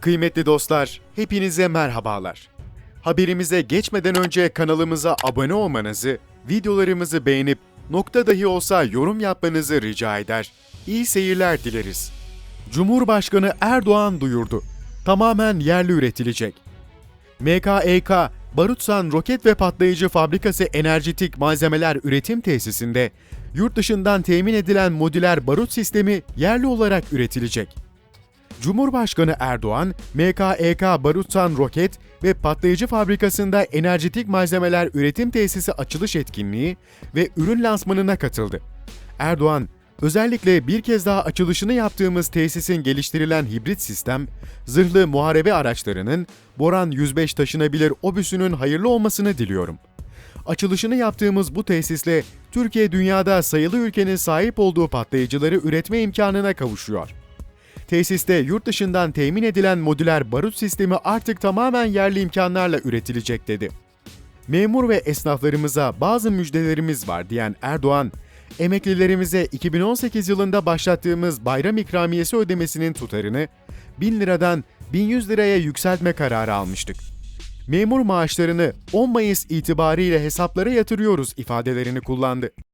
Kıymetli dostlar, hepinize merhabalar. Haberimize geçmeden önce kanalımıza abone olmanızı, videolarımızı beğenip nokta dahi olsa yorum yapmanızı rica eder. İyi seyirler dileriz. Cumhurbaşkanı Erdoğan duyurdu. Tamamen yerli üretilecek. MKEK, Barutsan Roket ve Patlayıcı Fabrikası Enerjitik Malzemeler Üretim Tesisinde yurt dışından temin edilen modüler barut sistemi yerli olarak üretilecek. Cumhurbaşkanı Erdoğan, MKEK Barutsan Roket ve Patlayıcı Fabrikası'nda enerjitik malzemeler üretim tesisi açılış etkinliği ve ürün lansmanına katıldı. Erdoğan, özellikle bir kez daha açılışını yaptığımız tesisin geliştirilen hibrit sistem, zırhlı muharebe araçlarının Boran 105 taşınabilir obüsünün hayırlı olmasını diliyorum. Açılışını yaptığımız bu tesisle Türkiye dünyada sayılı ülkenin sahip olduğu patlayıcıları üretme imkanına kavuşuyor. Tesiste yurt dışından temin edilen modüler barut sistemi artık tamamen yerli imkanlarla üretilecek dedi. Memur ve esnaflarımıza bazı müjdelerimiz var diyen Erdoğan, emeklilerimize 2018 yılında başlattığımız bayram ikramiyesi ödemesinin tutarını 1000 liradan 1100 liraya yükseltme kararı almıştık. Memur maaşlarını 10 Mayıs itibariyle hesaplara yatırıyoruz ifadelerini kullandı.